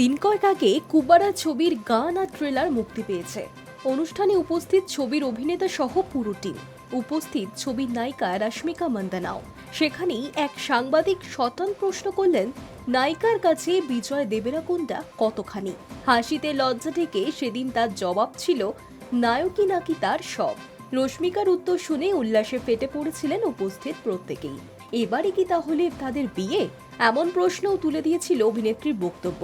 দিন কয়েক আগে কুবারা ছবির গান আর ট্রেলার মুক্তি পেয়েছে। অনুষ্ঠানে উপস্থিত ছবির অভিনেতা সহ পুরো টিম উপস্থিত ছবির নায়িকা রশ্মিকা মন্দনাও। সেখানেই এক সাংবাদিক শতান প্রশ্ন করলেন, নায়িকার কাছে বিজয় দেবেরাকুন্ডা কতখানি? হাসিতে লজ্জা থেকে সেদিন তার জবাব ছিল, নায়কই নাকি তার সব? রশ্মিকার উত্তর শুনে উল্লাসে ফেটে পড়েছিলেন উপস্থিত প্রত্যেকেই। এবারে কি তাহলে তাদের বিয়ে? এমন প্রশ্নও তুলে দিয়েছিল অভিনেত্রীর বক্তব্য।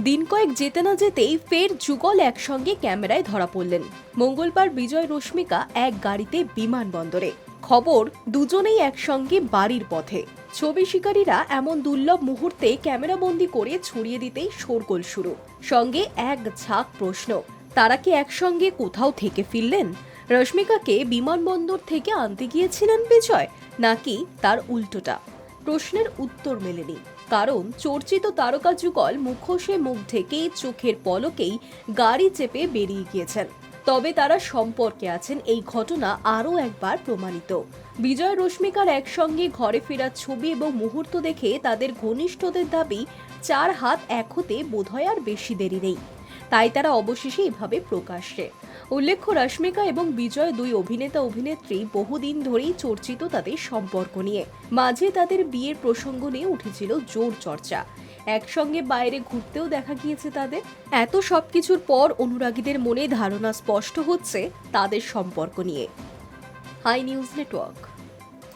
দিন কয়েক যেতে না যেতেই ফের যুগল একসঙ্গে ক্যামেরায় ধরা পড়লেন। মঙ্গলবার বিজয় রশ্মিকা এক গাড়িতে বিমানবন্দরে। খবর, দুজনেই একসঙ্গে বাড়ির পথে। ছবি শিকারীরা এমন দুর্লভ মুহূর্তে ক্যামেরাবন্দি করে ছড়িয়ে দিতেই শোরগোল শুরু। সঙ্গে এক ঝাঁক প্রশ্ন, তারা কি একসঙ্গে কোথাও থেকে ফিরলেন? রশ্মিকাকে বিমানবন্দর থেকে আনতে গিয়েছিলেন বিজয়, নাকি তার উল্টোটা? প্রশ্নের উত্তর মেলেনি। কারণ চর্চিত তারকা যুগল মুখোশে মুখ ঢেকে চোখের পলকেই গাড়ি চেপে বেরিয়ে গিয়েছেন। তবে তারা সম্পর্কে আছেন এই ঘটনা আরও একবার প্রমাণিত। বিজয় রশ্মিকার একসঙ্গে ঘরে ফেরার ছবি এবং মুহূর্ত দেখে তাদের ঘনিষ্ঠদের দাবি, চার হাত এক হতে বোধহয় আর বেশি দেরি নেই। তাই তারা অবশেষে এভাবে প্রকাশ্যে। উল্লেখ্য, রশ্মিকা এবং বিজয় দুই অভিনেতা অভিনেত্রী বহুদিন ধরেই চর্চিত তাদের সম্পর্ক নিয়ে। মাঝে তাদের বিয়ের প্রসঙ্গ নিয়ে উঠেছিল জোর চর্চা। একসঙ্গে বাইরে ঘুরতেও দেখা গিয়েছে তাদের। এত সবকিছুর পর অনুরাগীদের মনে ধারণা স্পষ্ট হচ্ছে তাদের সম্পর্ক নিয়ে। Hi news network.